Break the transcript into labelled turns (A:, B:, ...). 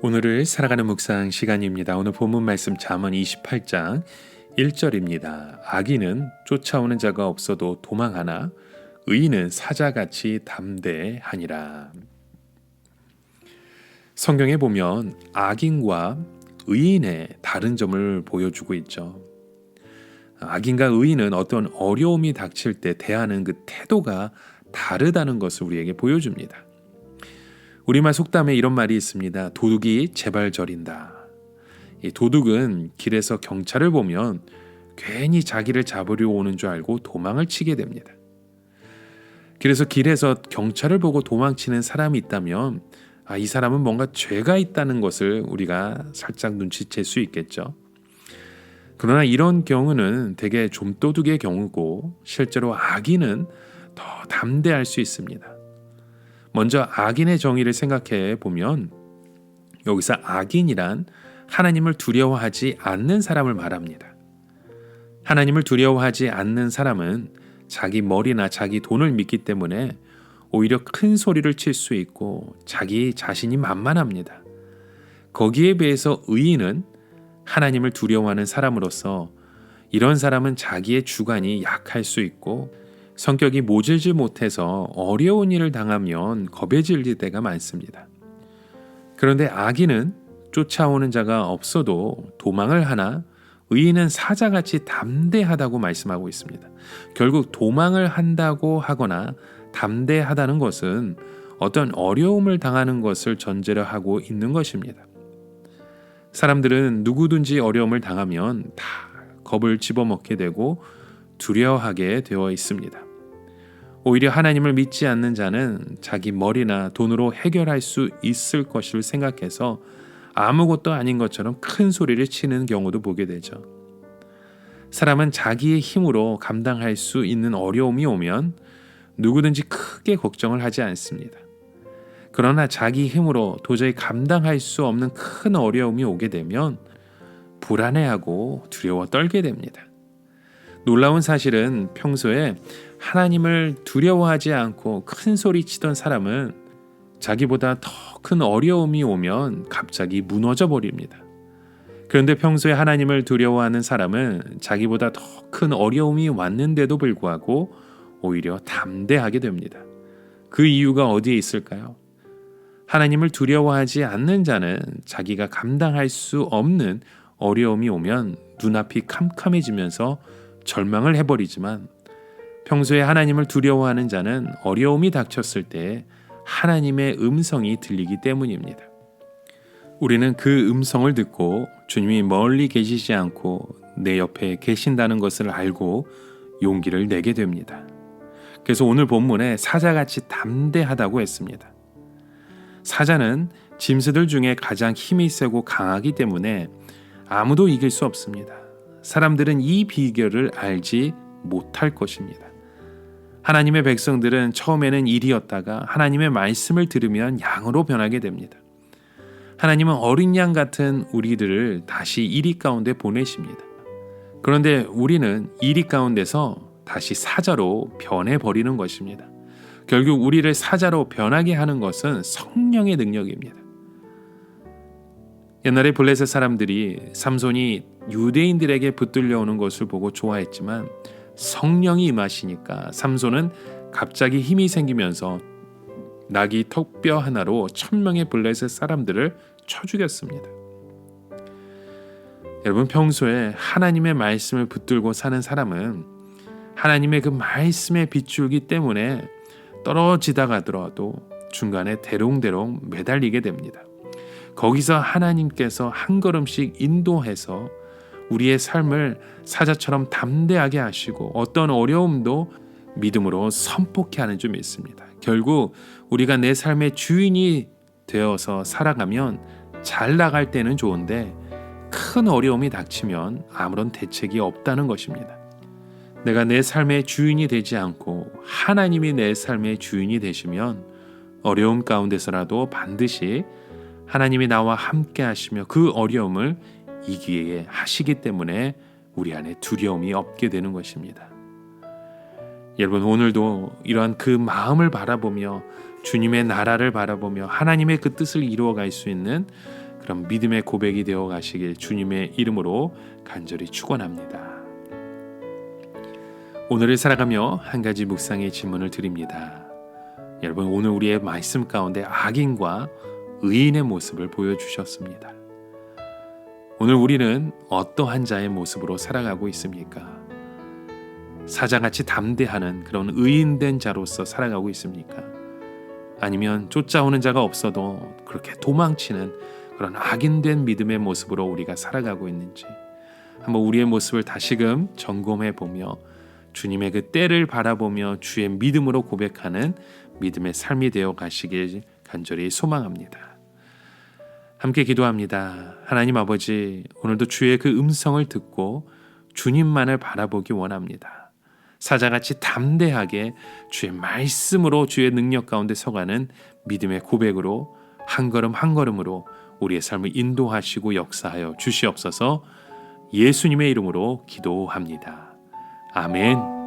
A: 오늘을 살아가는 묵상 시간입니다. 오늘 본문 말씀 잠언 28장 1절입니다. 악인은 쫓아오는 자가 없어도 도망하나 의인은 사자같이 담대하니라. 성경에 보면 악인과 의인의 다른 점을 보여주고 있죠. 악인과 의인은 어떤 어려움이 닥칠 때 대하는 그 태도가 다르다는 것을 우리에게 보여줍니다. 우리말 속담에 이런 말이 있습니다. 도둑이 제발 저린다. 이 도둑은 길에서 경찰을 보면 괜히 자기를 잡으려 오는 줄 알고 도망을 치게 됩니다. 그래서 길에서 경찰을 보고 도망치는 사람이 있다면 아, 이 사람은 뭔가 죄가 있다는 것을 우리가 살짝 눈치챌 수 있겠죠. 그러나 이런 경우는 대개 좀도둑의 경우고 실제로 악인은 더 담대할 수 있습니다. 먼저 악인의 정의를 생각해 보면 여기서 악인이란 하나님을 두려워하지 않는 사람을 말합니다. 하나님을 두려워하지 않는 사람은 자기 머리나 자기 돈을 믿기 때문에 오히려 큰 소리를 칠 수 있고 자기 자신이 만만합니다. 거기에 비해서 의인은 하나님을 두려워하는 사람으로서 이런 사람은 자기의 주관이 약할 수 있고 성격이 모질지 못해서 어려운 일을 당하면 겁에 질릴 때가 많습니다. 그런데 악인은 쫓아오는 자가 없어도 도망을 하나 의인은 사자같이 담대하다고 말씀하고 있습니다. 결국 도망을 한다고 하거나 담대하다는 것은 어떤 어려움을 당하는 것을 전제로 하고 있는 것입니다. 사람들은 누구든지 어려움을 당하면 다 겁을 집어먹게 되고 두려워하게 되어 있습니다. 오히려 하나님을 믿지 않는 자는 자기 머리나 돈으로 해결할 수 있을 것을 생각해서 아무것도 아닌 것처럼 큰 소리를 치는 경우도 보게 되죠. 사람은 자기의 힘으로 감당할 수 있는 어려움이 오면 누구든지 크게 걱정을 하지 않습니다. 그러나 자기 힘으로 도저히 감당할 수 없는 큰 어려움이 오게 되면 불안해하고 두려워 떨게 됩니다. 놀라운 사실은 평소에 하나님을 두려워하지 않고 큰 소리 치던 사람은 자기보다 더 큰 어려움이 오면 갑자기 무너져 버립니다. 그런데 평소에 하나님을 두려워하는 사람은 자기보다 더 큰 어려움이 왔는데도 불구하고 오히려 담대하게 됩니다. 그 이유가 어디에 있을까요? 하나님을 두려워하지 않는 자는 자기가 감당할 수 없는 어려움이 오면 눈앞이 캄캄해지면서 절망을 해버리지만 평소에 하나님을 두려워하는 자는 어려움이 닥쳤을 때 하나님의 음성이 들리기 때문입니다. 우리는 그 음성을 듣고 주님이 멀리 계시지 않고 내 옆에 계신다는 것을 알고 용기를 내게 됩니다. 그래서 오늘 본문에 사자같이 담대하다고 했습니다. 사자는 짐승들 중에 가장 힘이 세고 강하기 때문에 아무도 이길 수 없습니다. 사람들은 이 비결을 알지 못할 것입니다. 하나님의 백성들은 처음에는 일이었다가 하나님의 말씀을 들으면 양으로 변하게 됩니다. 하나님은 어린 양 같은 우리들을 다시 이리 가운데 보내십니다. 그런데 우리는 이리 가운데서 다시 사자로 변해버리는 것입니다. 결국 우리를 사자로 변하게 하는 것은 성령의 능력입니다. 옛날에 블레셋 사람들이 삼손이 유대인들에게 붙들려 오는 것을 보고 좋아했지만 성령이 임하시니까 삼손은 갑자기 힘이 생기면서 낙이 턱뼈 하나로 천명의 블레셋 사람들을 쳐 죽였습니다. 여러분 평소에 하나님의 말씀을 붙들고 사는 사람은 하나님의 그 말씀에 비추기 때문에 떨어지다가 하더라도 중간에 대롱대롱 매달리게 됩니다. 거기서 하나님께서 한 걸음씩 인도해서 우리의 삶을 사자처럼 담대하게 하시고 어떤 어려움도 믿음으로 선포케 하는 줄 믿습니다. 결국 우리가 내 삶의 주인이 되어서 살아가면 잘 나갈 때는 좋은데 큰 어려움이 닥치면 아무런 대책이 없다는 것입니다. 내가 내 삶의 주인이 되지 않고 하나님이 내 삶의 주인이 되시면 어려움 가운데서라도 반드시 하나님이 나와 함께 하시며 그 어려움을 이기게 하시기 때문에 우리 안에 두려움이 없게 되는 것입니다. 여러분 오늘도 이러한 그 마음을 바라보며 주님의 나라를 바라보며 하나님의 그 뜻을 이루어 갈 수 있는 그런 믿음의 고백이 되어 가시길 주님의 이름으로 간절히 축원합니다. 오늘을 살아가며 한 가지 묵상의 질문을 드립니다. 여러분 오늘 우리의 말씀 가운데 악인과 의인의 모습을 보여주셨습니다. 오늘 우리는 어떠한 자의 모습으로 살아가고 있습니까? 사자같이 담대하는 그런 의인된 자로서 살아가고 있습니까? 아니면 쫓아오는 자가 없어도 그렇게 도망치는 그런 악인된 믿음의 모습으로 우리가 살아가고 있는지 한번 우리의 모습을 다시금 점검해 보며 주님의 그 때를 바라보며 주의 믿음으로 고백하는 믿음의 삶이 되어 가시길 간절히 소망합니다. 함께 기도합니다. 하나님 아버지, 오늘도 주의 그 음성을 듣고 주님만을 바라보기 원합니다. 사자같이 담대하게 주의 말씀으로 주의 능력 가운데 서가는 믿음의 고백으로 한 걸음 한 걸음으로 우리의 삶을 인도하시고 역사하여 주시옵소서 예수님의 이름으로 기도합니다. 아멘.